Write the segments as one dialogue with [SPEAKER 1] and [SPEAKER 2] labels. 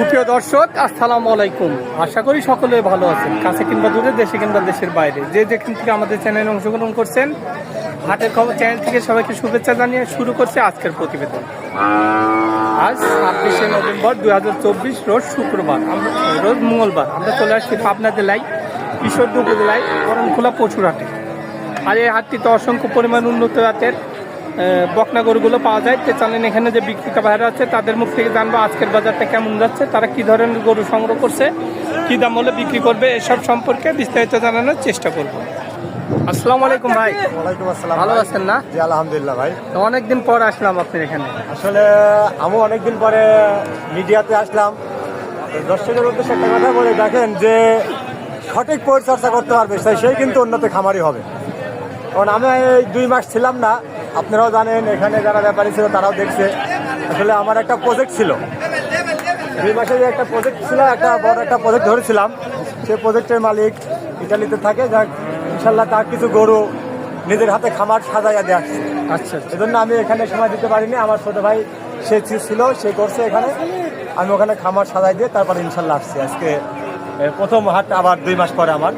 [SPEAKER 1] সুপ্রিয় দর্শক আসসালামু আলাইকুম। আশা করি সকলে ভালো আছেন কাছে কিংবা দূরে দেশে কিংবা দেশের বাইরে। যে যেখান থেকে আমাদের চ্যানেলে অংশগ্রহণ করছেন হাটের খবর চ্যানেল থেকে সবাইকে শুভেচ্ছা জানিয়ে শুরু করছে আজকের প্রতিবেদন। আজ ছাব্বিশে নভেম্বর দুই হাজার চব্বিশ রোজ শুক্রবার আমরা রোজ মঙ্গলবার আমরা চলে আসছি পাবনা জেলায় ঈশ্বরদী উপজেলায় করণখোলা পশুর হাটে। আর এই হাটটিতে অসংখ্য পরিমাণ উন্নত আহ, বকনা গরুগুলো পাওয়া যায়। তো জানেন এখানে যে বিক্রেতা ভাইরা আছে তাদের মুখ থেকে জানব আজকের বাজারটা কেমন যাচ্ছে। তারা কি ধরনের গরু সংগ্রহ করছে কি দাম হলে বিক্রি করবে এসব সম্পর্কে বিস্তারিত জানানোর চেষ্টা করব। আসসালামু আলাইকুম ভাই।
[SPEAKER 2] ওয়ালাইকুম আসসালাম
[SPEAKER 1] ভালো আছেন না?
[SPEAKER 2] জি আলহামদুলিল্লাহ ভাই।
[SPEAKER 1] তো অনেকদিন পর আসলাম আপনার এখানে।
[SPEAKER 2] আসলে আমি অনেকদিন পরে মিডিয়াতে আসলাম। দর্শকের উদ্দেশ্যে একটা কথা বলে দেখেন যে সঠিক পরিচর্যা করতে পারবে সেই কিন্তু উন্নত খামারি হবে। কারণ আমি দুই মাস ছিলাম না আপনারাও জানেন এখানে যারা ব্যাপারী ছিল তারাও দেখছে। আসলে আমার একটা প্রজেক্ট ছিল। দুই মাসে যে একটা প্রজেক্ট ছিল একটা বড় একটা প্রজেক্ট ধরেছিলাম। সেই প্রজেক্টের মালিক ইটালিতে থাকে যাক ইনশাল্লাহ তার কিছু গরু নিজের হাতে খামার সাজাইয়া দিয়ে
[SPEAKER 1] আচ্ছা আচ্ছা।
[SPEAKER 2] এজন্য আমি এখানে সময় দিতে পারিনি আমার ছোট ভাই সে ছিল সে করছে এখানে। আমি ওখানে খামার সাজাই দিয়ে তারপরে ইনশাল্লাহ আসছি। আজকে প্রথম হাট আবার দুই মাস পরে আমার।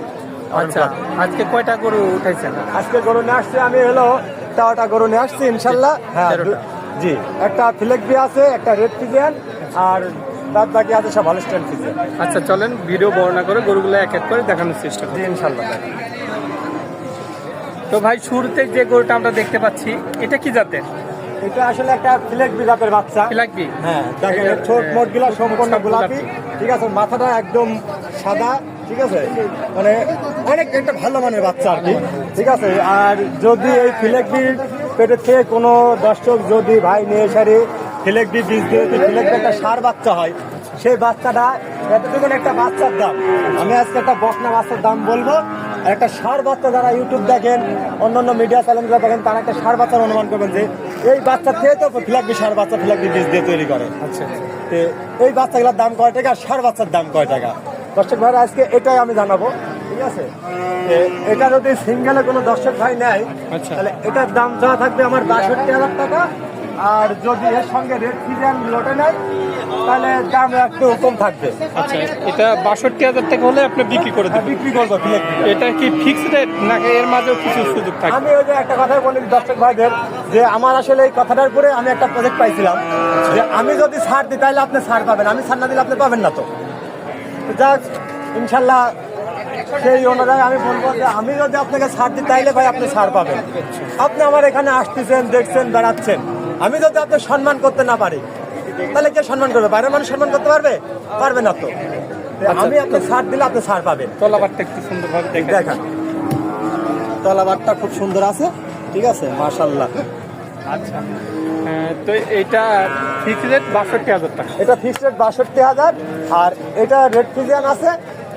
[SPEAKER 1] আচ্ছা আজকে কয়টা গরু উঠাইছেন?
[SPEAKER 2] আজকে গরু নিয়ে আসছে আমি হলো তেরোটা গরু নিয়ে আসছি ইনশাল্লাহ। হ্যাঁ। জি একটা ফিলেকবি আছে একটা রেড ফিজিয়ান আর বাদ বাকি আছে সব হলস্টেন ফিজিয়ান
[SPEAKER 1] আচ্ছা চলেন ভিডিও বর্ণনা করে গরুগুলো এক এক করে দেখানোর চেষ্টা করি।
[SPEAKER 2] ইনশাল্লাহ।
[SPEAKER 1] তো ভাই শুরুতে যে গরুটা আমরা দেখতে পাচ্ছি এটা কি জাতের?
[SPEAKER 2] এটা আসলে একটা ফিলেকবি জাতের বাচ্চা।
[SPEAKER 1] কি লাগবে
[SPEAKER 2] হ্যাঁ দেখেন ছোট
[SPEAKER 1] মোটগুলা
[SPEAKER 2] সম্পূর্ণ গোলাপি। ঠিক আছে মাথাটা একদম সাদা ঠিক আছে? মানে অনেক একটা ভালো মানের বাচ্চা আর কি ঠিক আছে? আর যদি এই ফিলেকবির পেটের থেকে কোনো দর্শক যদি ভাই নিয়ে সারি ফিলেকবি বীজ দিয়ে যদি ফিলেকবি একটা সার বাচ্চা হয় সেই বাচ্চাটা এতটুকু একটা বাচ্চার দাম। আমি আজকে একটা বকনা বাচ্চার দাম বলব। আর একটা সার বাচ্চা যারা ইউটিউব দেখেন অন্যান্য মিডিয়া চ্যানেলগুলো দেখেন তারা একটা সার বাচ্চার অনুমান করবেন যে এই বাচ্চা থেকে তো ফিলাকবি সার বাচ্চা ফিলাকবি বীজ দিয়ে তৈরি করে।
[SPEAKER 1] আচ্ছা আচ্ছা।
[SPEAKER 2] তে এই বাচ্চাগুলোর দাম কয় টাকা? আর সার বাচ্চার দাম কয় টাকা? দর্শক ভাইরা আজকে এটাই আমি জানাব ঠিক আছে? এটা যদি সিঙ্গেলে কোনো দর্শক ভাই নেয়
[SPEAKER 1] আচ্ছা।
[SPEAKER 2] তাহলে এটার দাম যা থাকবে আমার বাষট্টি হাজার টাকা। আর যদি এর সঙ্গে রেড ফিজিয়ান লোটে নেয় তাহলে দাম একটু কম থাকবে।
[SPEAKER 1] আচ্ছা এটা বাষট্টি হাজার টাকা হলে আপনি বিক্রি করে দেবেন।
[SPEAKER 2] বিক্রি করব
[SPEAKER 1] এটা কি ফিক্সড রেট নাকি এর মাঝেও কিছু সুযোগ থাকে
[SPEAKER 2] আমি ওই যে একটা কথা বলি দর্শক ভাইদের যে আমার আসলে এই কথাটার উপরে আমি একটা প্রজেক্ট পাইছিলাম। যে আমি যদি ছাড় দিই তাহলে আপনি ছাড় পাবেন। আমি ছাড় না দিলে আপনি পাবেন না তো। যাক ইনশাল্লাহ সেই অনুযায়ী আমি বলব যে আমি যদি আপনাকে ছাড় দিই তাইলে ভাই আপনি ছাড় পাবেন। আপনি আমার এখানে আসতেছেন দেখছেন বেড়াচ্ছেন। আমি যদি আপনি সম্মান করতে না পারি তাহলে কে সম্মান করবে? বাইরের মানুষ সম্মান করতে পারবে? পারবে না তো।
[SPEAKER 1] আচ্ছা,
[SPEAKER 2] আমি আপনি ছাড় দিলে আপনি ছাড় পাবেন।
[SPEAKER 1] তলাবারটা একটু সুন্দরভাবে দেখে
[SPEAKER 2] দেখান। তলাবারটা খুব সুন্দর আছে ঠিক আছে? মাশাল্লাহ।
[SPEAKER 1] আচ্ছা। তো এইটা ফিক্সড রেট বাষট্টি হাজার টাকা।
[SPEAKER 2] এটা রেট বাষট্টি হাজার আর এটা রেড ফিজিয়ান আছে।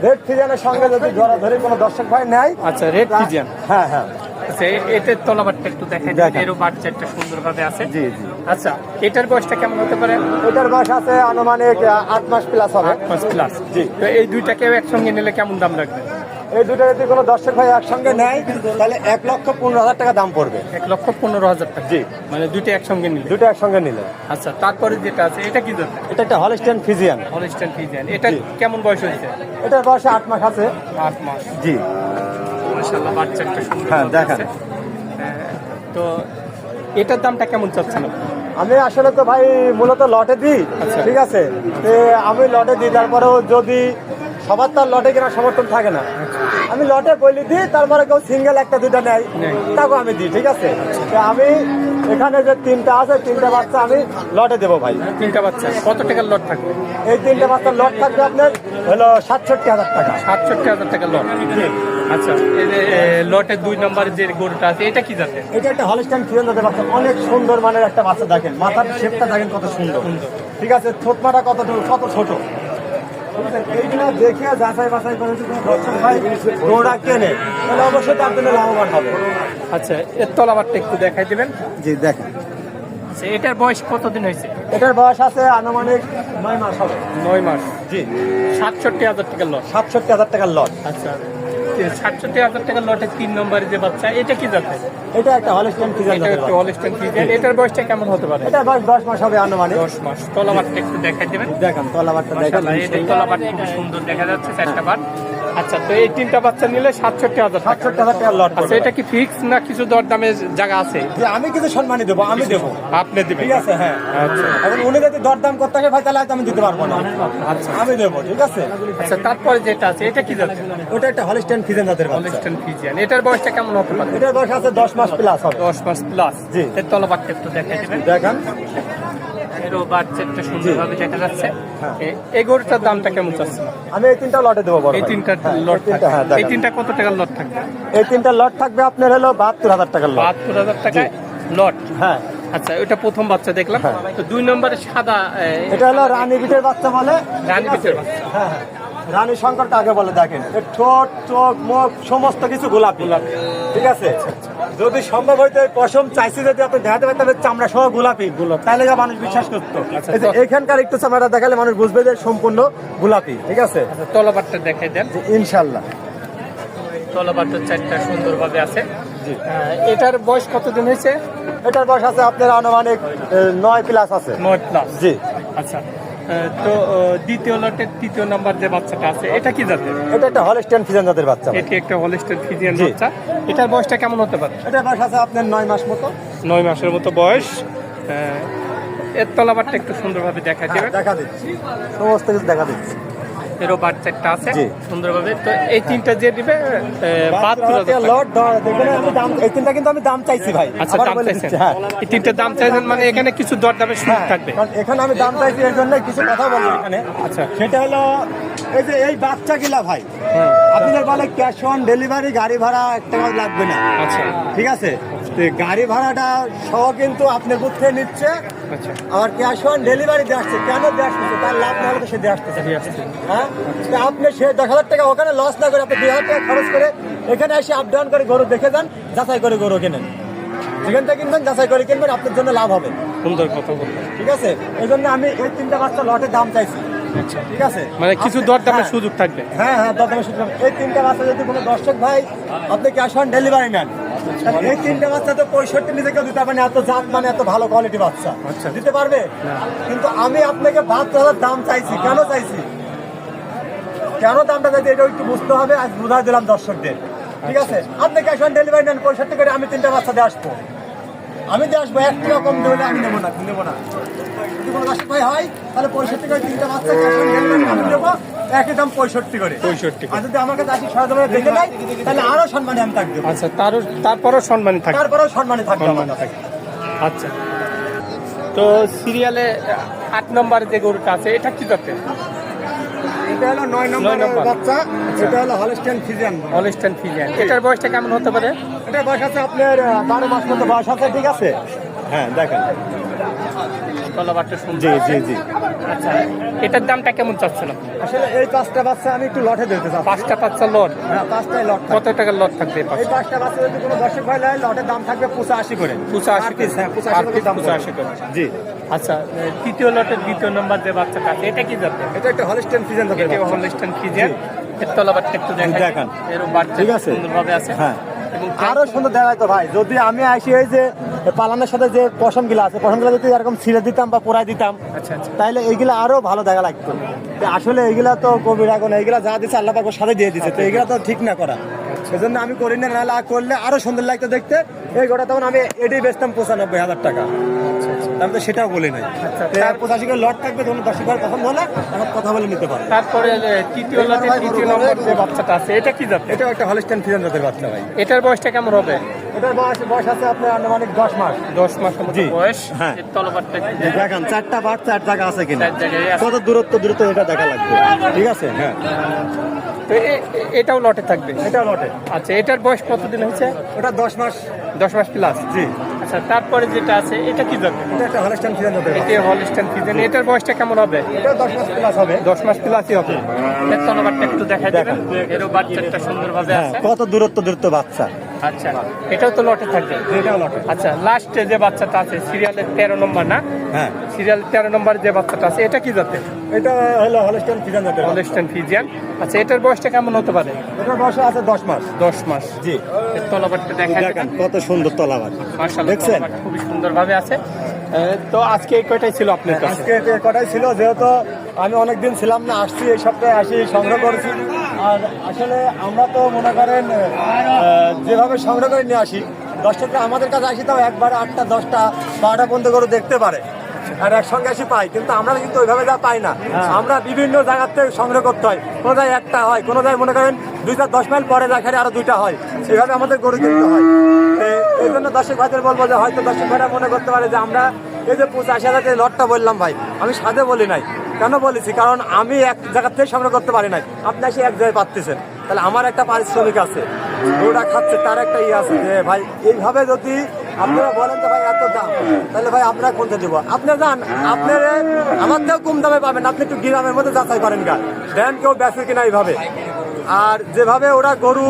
[SPEAKER 2] রেড ফিজিয়ানের সঙ্গে যদি ধরা ধরে কোনো দর্শক ভাই নেয়
[SPEAKER 1] আচ্ছা রেড পিজিয়ান
[SPEAKER 2] হ্যাঁ হ্যাঁ।
[SPEAKER 1] আচ্ছা এটার তলাবারটা একটু
[SPEAKER 2] দেখান।
[SPEAKER 1] এরও সুন্দরভাবে আছে।
[SPEAKER 2] জি জি।
[SPEAKER 1] আচ্ছা এটার বয়সটা কেমন হতে পারে?
[SPEAKER 2] এটার বয়স আছে আনুমানিক আট মাস প্লাস হবে।
[SPEAKER 1] আট পাঁচ প্লাস
[SPEAKER 2] জি।
[SPEAKER 1] তো এই দুইটাকে একসঙ্গে নিলে কেমন দাম লাগবে?
[SPEAKER 2] এই দুটো যদি কোনো দর্শক ভাই একসঙ্গে নেয় তাহলে এক লক্ষ পনেরো হাজার টাকা দাম পড়বে।
[SPEAKER 1] এক লক্ষ পনেরো হাজার টাকা।
[SPEAKER 2] জি।
[SPEAKER 1] মানে দুইটা একসঙ্গে নিলে।
[SPEAKER 2] দুটো একসঙ্গে নিলে।
[SPEAKER 1] আচ্ছা তারপরে যেটা আছে এটা কি জাতের
[SPEAKER 2] এটা একটা হলস্টেন ফিজিয়ান
[SPEAKER 1] হলিস্টান ফিজিয়ান এটা কেমন বয়স হয়েছে?
[SPEAKER 2] এটার বয়স আট মাস আছে।
[SPEAKER 1] আট মাস।
[SPEAKER 2] জি।
[SPEAKER 1] মাশাআল্লাহ বাচ্চা একটা সুন্দর
[SPEAKER 2] হ্যাঁ, দেখান।
[SPEAKER 1] হ্যাঁ, তো এটার দামটা কেমন চাচ্ছেন আপনি?
[SPEAKER 2] আমি আসলে তো ভাই মূলত লটে দিই
[SPEAKER 1] আচ্ছা।
[SPEAKER 2] ঠিক আছে? আমি লটে দিই তারপরেও যদি সবার তার লটে কেনার সমর্থন থাকে না। আমি লটে বলি দিই তারপরে কেউ সিঙ্গেল একটা দুটা নেয় তাকে আমি দিই ঠিক আছে? তে আমি এখানে যে তিনটা আছে তিনটা বাচ্চা আমি লটে দেবো ভাই।
[SPEAKER 1] তিনটা বাচ্চা কত টাকার লট থাকবে?
[SPEAKER 2] এই তিনটা বাচ্চার লট থাকবে আপনার হলো সাতষট্টি হাজার টাকা।
[SPEAKER 1] সাতষট্টি হাজার টাকা লট। আচ্ছা লটের দুই নম্বর যে গরুটা আছে এটা কি জাতের?
[SPEAKER 2] এটা একটা হলস্টাইন ফিরেন জাতের বাচ্চা অনেক সুন্দর মানের একটা বাচ্চা দেখেন। মাথার শেপটা দেখেন কত সুন্দর। ঠিক আছে ছোট মাটা কত কত ছোট? এইগুলো দেখে যাচাই বাছাই করে যদি দর্শক ভাই দৌড়া কেনে তাহলে অবশ্যই তার জন্য লাভবান হবে।
[SPEAKER 1] আচ্ছা এর তলাবারটা একটু দেখাই দিবেন।
[SPEAKER 2] জি দেখেন।
[SPEAKER 1] আচ্ছা এটার বয়স কতদিন হয়েছে?
[SPEAKER 2] এটার বয়স আছে আনুমানিক নয় মাস হবে।
[SPEAKER 1] নয় মাস।
[SPEAKER 2] জি।
[SPEAKER 1] সাতষট্টি হাজার টাকার লট
[SPEAKER 2] সাতষট্টি হাজার টাকার লট
[SPEAKER 1] আচ্ছা। সাতষট্টি হাজার টাকার লটে তিন নম্বরে যে বাচ্চা এটা কি যাতে
[SPEAKER 2] এটা একটা হলিস্টিয়ান ফিজার
[SPEAKER 1] এটা একটা হলিস্টেন ফিজার এটার বয়সটা কেমন হতে পারে?
[SPEAKER 2] এটা বয়স দশ মাস হবে আনুমানিক।
[SPEAKER 1] দশ মাস। তলাবারটা একটু দেখাই দেবেন।
[SPEAKER 2] দেখেন তলাবারটা দেখেন।
[SPEAKER 1] তলাবারটা তলাবার খুব সুন্দর দেখা যাচ্ছে চারটা বার। আচ্ছা তো এই তিনটা বাচ্চা নিলে সাতষট্টি হাজার টাকা।
[SPEAKER 2] সাতষট্টি হাজার টাকার লট
[SPEAKER 1] আচ্ছা এটা কি ফিক্স না কিছু দরদামের জায়গা আছে?
[SPEAKER 2] যে আমি কিছু সম্মানী দেবো আমি দেবো।
[SPEAKER 1] আপনি দিবেন।
[SPEAKER 2] ঠিক আছে হ্যাঁ।
[SPEAKER 1] আচ্ছা।
[SPEAKER 2] এখন উনি যদি দরদাম করতে আসে ভাই তাহলে আমি দিতে পারব না।
[SPEAKER 1] আচ্ছা।
[SPEAKER 2] আমি দেবো ঠিক আছে?
[SPEAKER 1] আচ্ছা তারপরে যেটা আছে এটা কি যাচ্ছে?
[SPEAKER 2] ওটা একটা হলিস্টিয়ান ফিজিয়ান জাতের বাচ্চা।
[SPEAKER 1] হলিস্টেন ফিজিয়ান এটার বয়সটা কেমন হতে পারে?
[SPEAKER 2] এটার বয়স আছে দশ মাস প্লাস হবে।
[SPEAKER 1] দশ মাস প্লাস
[SPEAKER 2] জি।
[SPEAKER 1] এর তলাবারটা একটু দেখাই দেবেন।
[SPEAKER 2] দেখান।
[SPEAKER 1] এরও বাচ্চাটা সুন্দরভাবে দেখা যাচ্ছে।
[SPEAKER 2] হ্যাঁ।
[SPEAKER 1] এই গরুটার দামটা কেমন চাচ্ছে
[SPEAKER 2] আমি এই তিনটা লটে দেবো
[SPEAKER 1] এই তিনটা
[SPEAKER 2] হ্যাঁ,
[SPEAKER 1] লট
[SPEAKER 2] এই তিনটা হ্যাঁ
[SPEAKER 1] এই তিনটা কত টাকার লট থাকবে?
[SPEAKER 2] এই তিনটা লট থাকবে আপনার হলো বাহাত্তর হাজার টাকার লট।
[SPEAKER 1] বাহাত্তর হাজার টাকায় লট?
[SPEAKER 2] হ্যাঁ।
[SPEAKER 1] আচ্ছা ওইটা প্রথম বাচ্চা দেখলাম। তো দুই নম্বরে সাদা
[SPEAKER 2] এটা হলো রানী বিটের বাচ্চা বলে।
[SPEAKER 1] রানী বিটের বাচ্চা।
[SPEAKER 2] হ্যাঁ রানী শঙ্করটা আগে বলে দেখেন। ঠোঁট চোখ মুখ সমস্ত কিছু গোলাপি। ঠিক আছে? যদি সম্ভব এই পশম চাইছি যদি আপনি দেখাতে পারতেন এর চামড়া সহ গোলাপি গুলো তাহলে মানুষ বিশ্বাস করতো।
[SPEAKER 1] আচ্ছা,
[SPEAKER 2] এখানকার একটু চামড়াটা দেখালে মানুষ বুঝবে যে সম্পূর্ণ গোলাপি ঠিক আছে?
[SPEAKER 1] আচ্ছা তলাবারটা দেখাই দেন।
[SPEAKER 2] ইনশাল্লাহ।
[SPEAKER 1] তলাবারটা চারটা সুন্দরভাবে আছে। এটার বয়স কতদিন হয়েছে?
[SPEAKER 2] এটার বয়স আছে আপনার আনুমানিক নয় প্লাস আছে।
[SPEAKER 1] নয় প্লাস
[SPEAKER 2] জি।
[SPEAKER 1] আচ্ছা। তো দ্বিতীয় লটের তৃতীয় নাম্বার যে বাচ্চাটা আছে এটা কি জাতের?
[SPEAKER 2] এটা একটা হলস্টেন ফিজান জাতের বাচ্চা
[SPEAKER 1] এটি একটা হলস্টেন ফিজিয়ান বাচ্চা। এটার বয়সটা কেমন হতে পারে?
[SPEAKER 2] এটা বয়স আছে আপনার নয় মাস মতো।
[SPEAKER 1] নয় মাসের মতো বয়স। এর তলাবারটা একটু সুন্দরভাবে দেখা দেবে
[SPEAKER 2] দেখা দিচ্ছি। সমস্ত কিছু দেখা দিচ্ছি।
[SPEAKER 1] এরও বাচ্চাটা আছে সুন্দরভাবে। তো এই তিনটা যে দিবে
[SPEAKER 2] এই তিনটা কিন্তু আমি দাম চাইছি ভাই।
[SPEAKER 1] আচ্ছা দাম চাইছেন।
[SPEAKER 2] হ্যাঁ।
[SPEAKER 1] এই তিনটা দাম চাইছেন মানে এখানে কিছু দরদামের সুযোগ
[SPEAKER 2] হ্যাঁ,
[SPEAKER 1] থাকবে?
[SPEAKER 2] এখানে আমি দাম চাইছি এর জন্য কিছু কথা বলব এখানে।
[SPEAKER 1] আচ্ছা।
[SPEAKER 2] সেটা হলো এই যে এই বাচ্চা গিলা ভাই আপনাদের বলে ক্যাশ অন ডেলিভারি গাড়ি ভাড়া এক টাকাও লাগবে না।
[SPEAKER 1] আচ্ছা।
[SPEAKER 2] ঠিক আছে? গাড়ি ভাড়াটা সহ কিন্তু আপনার বুথ থেকে নিচ্ছে
[SPEAKER 1] আচ্ছা।
[SPEAKER 2] আবার ক্যাশ অন ডেলিভারি দিয়ে আসছে। কেন দিয়ে আসতেছে? তার লাভ না হলে তো সে দিয়ে আসতেছে। হ্যাঁ? আপনি সে দশ হাজার টাকা ওখানে লস না করে আপনি দুই হাজার টাকা খরচ করে এখানে এসে আপ ডাউন করে গরু দেখে যান যাচাই করে গরু কেনেন। যেখান থেকে কিনবেন যাচাই করে কিনবেন আপনার জন্য লাভ হবে।
[SPEAKER 1] সুন্দর কথা
[SPEAKER 2] ঠিক আছে? এই জন্য আমি এই তিনটা বাচ্চা লটের দাম চাইছি।
[SPEAKER 1] আচ্ছা।
[SPEAKER 2] ঠিক আছে?
[SPEAKER 1] মানে কিছু দরদামের
[SPEAKER 2] হ্যাঁ,
[SPEAKER 1] সুযোগ থাকবে।
[SPEAKER 2] হ্যাঁ হ্যাঁ দরদামের সুযোগ এই তিনটা বাচ্চা যদি কোনো দর্শক ভাই আপনি ক্যাশ অন ডেলিভারি নেন। এই তিনটা বাচ্চা তো পঁয়ষট্টি নিচে কেউ দিতে পারবে না এত জাত মানে এত ভালো কোয়ালিটি বাচ্চা।
[SPEAKER 1] আচ্ছা।
[SPEAKER 2] দিতে পারবে? কিন্তু আমি আপনাকে বাহাত্তর হাজার দাম চাইছি। কেন চাইছি? কেন দামটা চাইছি এটা একটু বুঝতে হবে আজ বুঝাই দিলাম দর্শকদের। ঠিক আছে? আপনি ক্যাশ অন ডেলিভারি নেন পঁয়ষট্টি করে আমি তিনটা বাচ্চা দিয়ে আসব। আমি দিয়ে আসব এক টাকা কম দেবো আমি নেব না নেব না। কোনো দর্শক ভাই হয় তাহলে পঁয়ষট্টি করে তিনটা বাচ্চা ক্যাশ অন ডেলিভারি আমি দেবো একই দাম পঁয়ষট্টি করে।
[SPEAKER 1] 65 করে।
[SPEAKER 2] আর যদি আমার কাছে আসি সরজমিনে দেখে নেয় তাহলে আরও সম্মানে আমি থাকব।
[SPEAKER 1] আচ্ছা তারও তারপরও সম্মানী থাকবে।
[SPEAKER 2] তারপরেও সম্মানে থাকবে আমার
[SPEAKER 1] আচ্ছা। তো সিরিয়ালে আট নম্বর যে গরুটা আছে এটা কি যাতে
[SPEAKER 2] এটা হলো নয়
[SPEAKER 1] নম্বর
[SPEAKER 2] নম্বর। বাচ্চা এটা হলো হলস্টেন ফিজিয়ান
[SPEAKER 1] হলিস্টান ফিজিয়ান এটার বয়সটা কেমন হতে পারে?
[SPEAKER 2] এটা বয়স আছে আপনার বারো মাস মতো বয়স আছে ঠিক আছে? হ্যাঁ দেখেন।
[SPEAKER 1] সুন্দর।
[SPEAKER 2] জি জি জি।
[SPEAKER 1] আচ্ছা এটার দামটা কেমন চাচ্ছেন
[SPEAKER 2] আসলে এই পাঁচটা বাচ্চা আমি একটু লটে দিতে চাই
[SPEAKER 1] পাঁচটা লট?
[SPEAKER 2] হ্যাঁ পাঁচটাই লট
[SPEAKER 1] কত টাকার লট থাকবে এই পাঁচটা?
[SPEAKER 2] বাচ্চা যদি কোনো দর্শক ভাই নেয় লটের দাম থাকবে পঁচাশি করে।
[SPEAKER 1] পঁচাশি
[SPEAKER 2] হ্যাঁ পঁচাশি দাম
[SPEAKER 1] পঁচাশি করে।
[SPEAKER 2] জি।
[SPEAKER 1] আচ্ছা তৃতীয় লটের দ্বিতীয় নম্বর যে বাচ্চাটা এটা কি যাতে
[SPEAKER 2] এটা একটা হলস্টেন
[SPEAKER 1] এটা
[SPEAKER 2] বাচ্চা।
[SPEAKER 1] এর তলাবারটা একটু
[SPEAKER 2] দেখান।
[SPEAKER 1] এর বাচ্চা
[SPEAKER 2] ঠিক আছে।
[SPEAKER 1] সুন্দরভাবে আছে।
[SPEAKER 2] হ্যাঁ। আরও সুন্দর দেখায় তো ভাই। যদি আমি আসি এই যে পালানের সাথে যে পশমগুলা আছে পশমগুলা যদি এরকম ছিঁড়ে দিতাম বা পোড়াই দিতাম
[SPEAKER 1] আচ্ছা আচ্ছা।
[SPEAKER 2] তাইলে এইগুলা আরও ভালো দেখা লাগতো। আসলে এইগুলা তো কবির আগুন এইগুলা যা দিচ্ছে আল্লাহ পাক সাথে দিয়ে দিচ্ছে তো এইগুলা তো ঠিক না করা। সেজন্য আমি করি না নাহলে করলে আরও সুন্দর লাগতো দেখতে। এই গোটা তখন আমি এটাই বেচতাম পঁচানব্বই হাজার টাকা। আমি তো সেটাও বলি নাই।
[SPEAKER 1] আচ্ছা,
[SPEAKER 2] পঁচাশি করে লট থাকবে তখন দশ হাজার পছন্দ হলে এখন কথা বলে নিতে পারে
[SPEAKER 1] তারপরে তৃতীয় লটের তৃতীয় নম্বর যে বাচ্চাটা আছে এটা কি যাতে
[SPEAKER 2] এটাও একটা হলিস্টান ফিজান জাতের বাচ্চা ভাই।
[SPEAKER 1] এটার বয়সটা কেমন হবে?
[SPEAKER 2] এটার বয়স বয়স আছে আপনার আনুমানিক দশ মাস।
[SPEAKER 1] দশ মাসের বয়স।
[SPEAKER 2] হ্যাঁ। দেখেন চারটা বার চার জায়গা আছে কিনা। কত দূরত্ব দূরত্ব এটা দেখা লাগবে। ঠিক আছে? হ্যাঁ।
[SPEAKER 1] তো এটাও লটে থাকবে?
[SPEAKER 2] লটে।
[SPEAKER 1] আচ্ছা এটার বয়স কতদিন হয়েছে?
[SPEAKER 2] ওটা দশ মাস।
[SPEAKER 1] দশ মাস প্লাস
[SPEAKER 2] জি।
[SPEAKER 1] আচ্ছা তারপরে যেটা আছে এটা কি
[SPEAKER 2] এটা একটা ফিজান বাচ্চা।
[SPEAKER 1] এটা ফিজেন এটার বয়সটা কেমন হবে?
[SPEAKER 2] এটা দশ মাস প্লাস হবে।
[SPEAKER 1] দশ মাস প্লাসই হবে। এর তলাবারটা একটু দেখাই দেবেন। এরও বাচ্চাটা সুন্দরভাবে
[SPEAKER 2] হ্যাঁ
[SPEAKER 1] আছে।
[SPEAKER 2] কত দূরত্ব দূরত্ব বাচ্চা।
[SPEAKER 1] আচ্ছা এটাও তো লটে থাকবে?
[SPEAKER 2] এটাও লটে
[SPEAKER 1] আচ্ছা লাস্টে যে বাচ্চাটা আছে সিরিয়ালের তেরো নম্বর না?
[SPEAKER 2] হ্যাঁ।
[SPEAKER 1] সিরিয়াল তেরো নম্বর যে বাচ্চাটা আছে এটা কি জাতের?
[SPEAKER 2] এটা হলো হলস্টেন ফিজান জাতের
[SPEAKER 1] হলস্টেন ফিজিয়ান আচ্ছা এটার বয়সটা কেমন হতে পারে?
[SPEAKER 2] এটার বয়স আছে দশ মাস।
[SPEAKER 1] দশ মাস।
[SPEAKER 2] জি।
[SPEAKER 1] দেখা
[SPEAKER 2] দেখেন কত সুন্দর
[SPEAKER 1] মার্শাল্লাহ
[SPEAKER 2] দেখছেন?
[SPEAKER 1] খুবই সুন্দরভাবে আছে। তো আজকে এই কয়টাই ছিল আপনার কাছে?
[SPEAKER 2] আজকে কটাই ছিল যেহেতু আমি অনেকদিন ছিলাম না আসছি এই সপ্তাহে আসি সংগ্রহ করেছি। আর আসলে আমরা তো মনে করেন যেভাবে সংগ্রহ করে নিয়ে আসি দশটা আমাদের কাছে আসি তাও একবার আটটা দশটা বারোটা পর্যন্ত করে দেখতে পারে। আর একসঙ্গে আসি পাই কিন্তু আমরা কিন্তু ওইভাবে যা পাই না। আমরা বিভিন্ন জায়গার থেকে সংগ্রহ করতে হয়। কোনো জায়গায় একটা হয় কোনো জায়গায় মনে করেন দুইটা দশ মাইল পরে দেখারে আরও দুইটা হয়। সেভাবে আমাদের গরু কিনতে হয়। এই জন্য দর্শক ভাইদের বলব যে হয়তো দর্শক ভাইরা মনে করতে পারে যে আমরা এই যে পঁচাশি হাজার যে লটটা বললাম ভাই আমি সাদে বলি নাই। কেন বলেছি? কারণ আমি এক জায়গার থেকে সংগ্রহ করতে পারি নাই। আপনি এসে এক জায়গায় পাচ্ছেন তাহলে আমার একটা পারিশ্রমিক আছে। গরুটা খাচ্ছে, তার একটা ইয়ে আছে যে, ভাই, এইভাবে যদি আপনারা বলেন যে, ভাই, এত দাম, তাহলে ভাই আপনারা কোনটা দেবো? আপনি যান, আপনারা আমার থেকেও কম দামে পাবেন। আপনি একটু গ্রামের মধ্যে যাচাই করেন গা। দেন কেউ বেচে কিনা এইভাবে। আর যেভাবে ওরা গরু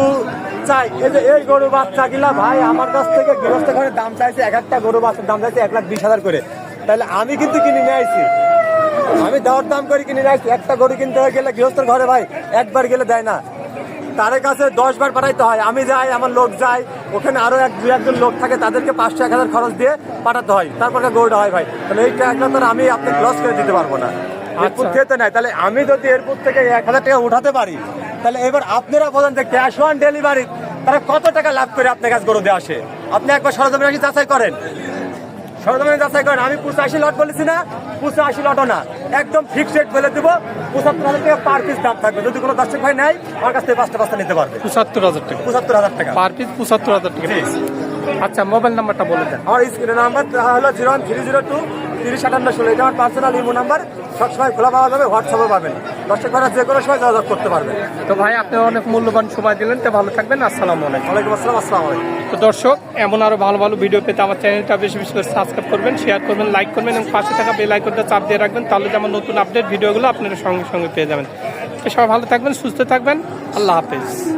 [SPEAKER 2] চাই এই যে, এই গরু বাচ্চা গিলা ভাই, আমার কাছ থেকে গৃহস্থ ঘরে দাম চাইছে এক একটা গরু বাচ্চার দাম চাইছে এক লাখ বিশ হাজার করে। তাহলে আমি কিন্তু কিনে নিয়ে আইছি। আমি দর দাম করে কিনে নিয়ে একটা গরু কিনতে গেলে গৃহস্থর ঘরে ভাই একবার গেলে দেয় না। তাদের কাছে দশ বার পাঠাইতে হয়। আমি যাই আমার লোক যাই ওখানে আরও এক দু একজন লোক থাকে তাদেরকে পাঁচশো এক হাজার খরচ দিয়ে পাঠাতে হয়। তারপর গরুটা হয় ভাই। তাহলে এই টাকা তো আমি আপনাকে লস করে দিতে পারব না। এরপর খেতে নাই। তাহলে আমি যদি এরপর থেকে এক হাজার টাকা উঠাতে পারি তাহলে এবার আপনারা বলেন যে ক্যাশ অন ডেলিভারি তারা কত টাকা লাভ করে আপনার কাছে গরু দিয়ে আসে? আপনি একবার সরজমিনে যাচাই করেন। সরজমিনে যাচাই করেন। আমি পঁচাশি লট বলেছি না পঁচাশি লটও না। একদম ফিক্সড রেট বলে দেবো। পঁচাত্তর হাজার টাকা পার পিস দাম থাকবে। যদি কোনো দর্শক ভাই নেয় আমার কাছ থেকে পাঁচটা পাঁচটা নিতে পারবে।
[SPEAKER 1] পঁচাত্তর হাজার টাকা।
[SPEAKER 2] পঁচাত্তর হাজার টাকা।
[SPEAKER 1] পার পিস পঁচাত্তর হাজার টাকা। আচ্ছা মোবাইল নাম্বারটা বলে দেন।
[SPEAKER 2] আমার স্ক্রিনের নাম্বার হলো zero one three zero two তিরিশ আটান্ন ষোলো। এটা আমার পার্সোনাল ইমো নাম্বার সবসময় খোলা পাওয়া যাবে হোয়াটসঅ্যাপে পাবেন। দর্শক ভাইরা যে কোনো সময় যোগাযোগ করতে পারবেন।
[SPEAKER 1] তো ভাই আপনি অনেক মূল্যবান সময় দিলেন তো ভালো থাকবেন আসসালামু আলাইকুম।
[SPEAKER 2] ওয়ালাইকুম আসসালাম আসসালামু আলাইকুম।
[SPEAKER 1] তো দর্শক এমন আরও ভালো ভালো ভিডিও পেতে আমার চ্যানেলটা বেশি বেশি করে সাবস্ক্রাইব করবেন শেয়ার করবেন লাইক করবেন এবং পাশে থাকা বেল আইকনটা চাপ দিয়ে রাখবেন তাহলে যেমন নতুন আপডেট ভিডিওগুলো আপনারা সঙ্গে সঙ্গে পেয়ে যাবেন। তো সবাই ভালো থাকবেন সুস্থ থাকবেন আল্লাহ হাফেজ।